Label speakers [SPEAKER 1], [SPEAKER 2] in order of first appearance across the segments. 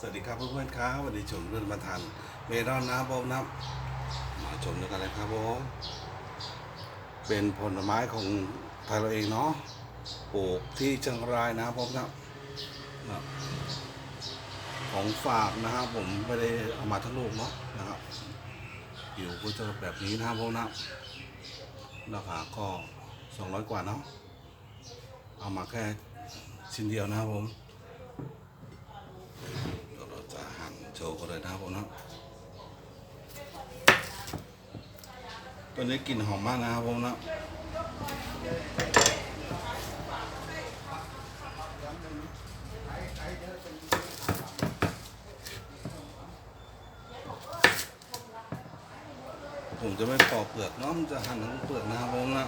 [SPEAKER 1] สวัสดีครับเพื่อนๆครับวันนี้ชมเรื่องมาทันเมลอนนะผมนะมาชมด้วยกันเลยครับผมเป็นผลไม้ของไทยเราเองเนาะปลูกที่เชียงรายนะผมนะนะของฝากนะครับผมไม่ได้เอามาทั้งลูกเนาะนะครับอยู่ก็จะแบบนี้นะครับนะราคาก็200กว่าเนาะเอามาแค่ชิ้นเดียวนะครับผม เดี๋ยวเราจะหั่น โชว์กันเลยนะครับผมนะตัวนี้กลิ่นหอมมากนะครับผมนะผมจะไม่ปอกเปลือกเนาะมันจะหั่นทั้งเปลือกนะครับผมนะ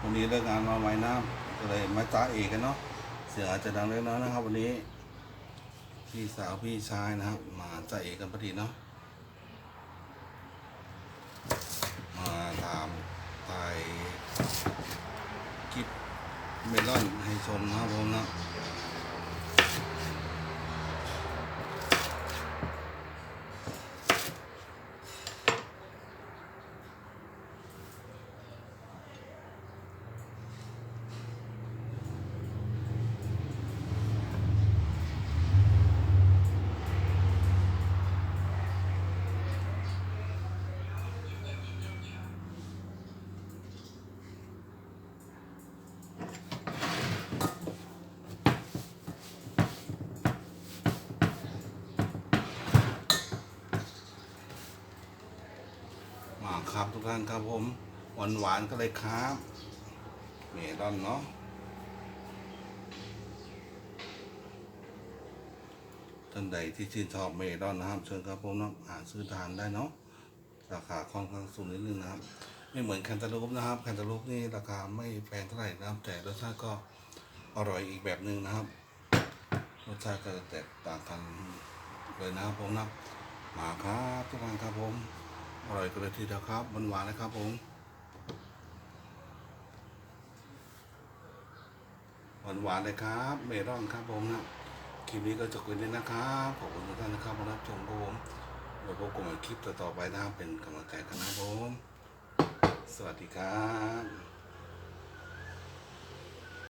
[SPEAKER 1] วันนี้เลิกงานมาไว้น้ำก็เลยมาจ้าเอกกันเนาะเสียงอาจจะดังเล็กน้อยนะครับ วันนี้ พี่สาวพี่ชายนะครับ มาจ้าเอกกันพอดีเนาะมาตามถ่ายคลิปเมลอนให้ชมนะครับผมนะ ครับทุกท่านครับผมหวานหวานๆก็เลยครับเมลอนเนาะท่านใดที่ชื่นชอบเมลอนนะครับเชิญครับผมนาะหาซื้อทานได้เนาะราคาค่อนข้างสูงนิดนึงนะครับ ไม่เหมือนแคนตาลูปนะครับแคนตาลูปนี่ราคาไม่แพงเท่าไหร่นะครับ แต่รสชาติก็อร่อยอีกแบบหนึ่งนะครับรสชาติก็จะแตกต่างกันเลยนะครับผมนะมาครับทุกท่านครับผม อร่อยกันเลยทีเดียวครับมันหวานนะครับผม หวานหวานเลยครับ เมลอนครับผมนะคลิปนี้ก็จบกันนี้นะครับ ขอบคุณทุกท่านนะครับมารับชมผมเราพบกันใหม่คลิปต่อๆไปนะครับเป็นกำลังใจกันนะครับผม สวัสดีครับ